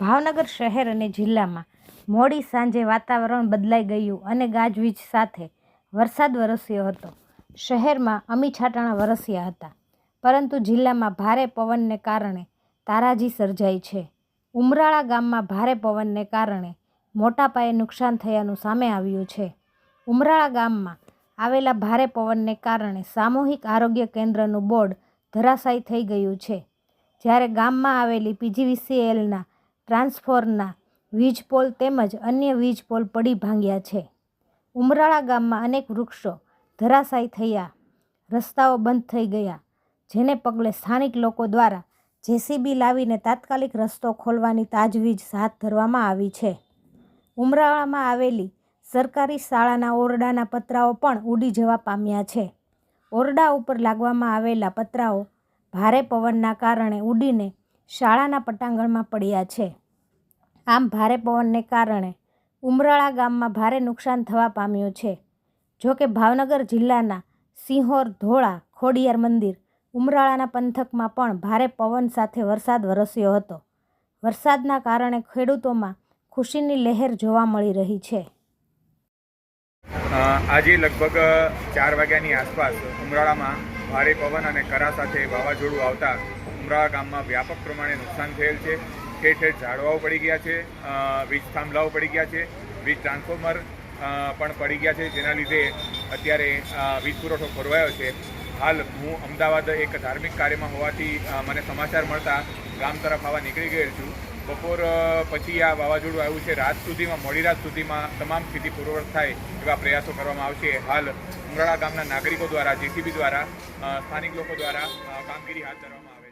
ભાવનગર શહેર અને જિલ્લામાં મોડી સાંજે વાતાવરણ બદલાઈ ગયું અને ગાજવીજ સાથે વરસાદ વરસ્યો હતો. શહેરમાં અમી છાંટાણા વરસ્યા હતા, પરંતુ જિલ્લામાં ભારે પવનને કારણે તારાજી સર્જાઈ છે. ઉમરાળા ગામમાં ભારે પવનને કારણે મોટા પાયે નુકસાન થયાનું સામે આવ્યું છે. ઉમરાળા ગામમાં આવેલા ભારે પવનને કારણે સામૂહિક આરોગ્ય કેન્દ્રનું બોર્ડ ધરાશાયી થઈ ગયું છે. જ્યારે ગામમાં આવેલી પીજીવીસીએલના ટ્રાન્સફોરના વીજપોલ તેમજ અન્ય વીજ પોલ પડી ભાંગ્યા છે. ઉમરાળા ગામમાં અનેક વૃક્ષો ધરાશાયી થયા. રસ્તાઓ બંધ થઈ ગયા, જેને પગલે સ્થાનિક લોકો દ્વારા જેસીબી લાવીને તાત્કાલિક રસ્તો ખોલવાની તાજવીજ હાથ ધરવામાં આવી છે. ઉમરાળામાં આવેલી સરકારી શાળાના ઓરડાના પતરાઓ પણ ઉડી જવા પામ્યા છે. ઓરડા ઉપર લાગવામાં આવેલા પતરાઓ ભારે પવનના કારણે ઉડીને શાળાના પટાંગણમાં પડ્યા છે. આમ ભારે પવનને કારણે ઉમરાળા ગામમાં ભારે નુકસાન થવા પામ્યું છે. જોકે ભાવનગર જિલ્લાના સિંહોર, ધોળા, ખોડિયાર મંદિર, ઉમરાળાના પંથકમાં પણ ભારે પવન સાથે વરસાદ વરસ્યો હતો. વરસાદના કારણે ખેડૂતોમાં ખુશીની લહેર જોવા મળી રહી છે. આજે લગભગ ચાર વાગ્યાની આસપાસ ઉમરાળામાં ભારે પવન અને કરા સાથે વાવાઝોડું આવતા ઉમરાળા ગામમાં વ્યાપક પ્રમાણે નુકસાન થયેલ છે. ઠેર ઠેર ઝાડવાઓ પડી ગયા છે વીજ થાંભલાઓ પડી ગયા છે, વીજ ટ્રાન્સફોર્મર પણ પડી ગયા છે, જેના લીધે અત્યારે વીજ પુરવઠો ખોરવાયો છે. હાલ હું અમદાવાદ એક ધાર્મિક કાર્યમાં હોવાથી મને સમાચાર મળતા ગામ તરફ આવવા નીકળી ગયેલ છું. બપોર પછી આ વાવાઝોડું આવ્યું છે, રાત સુધીમાં, મોડી રાત સુધીમાં તમામ સ્થિતિ પૂર્વવત થાય એવા પ્રયાસો કરવામાં આવશે. હાલ ઉમરાળા ગામના નાગરિકો દ્વારા, જેસીબી દ્વારા સ્થાનિક લોકો દ્વારા કામગીરી હાથ ધરવામાં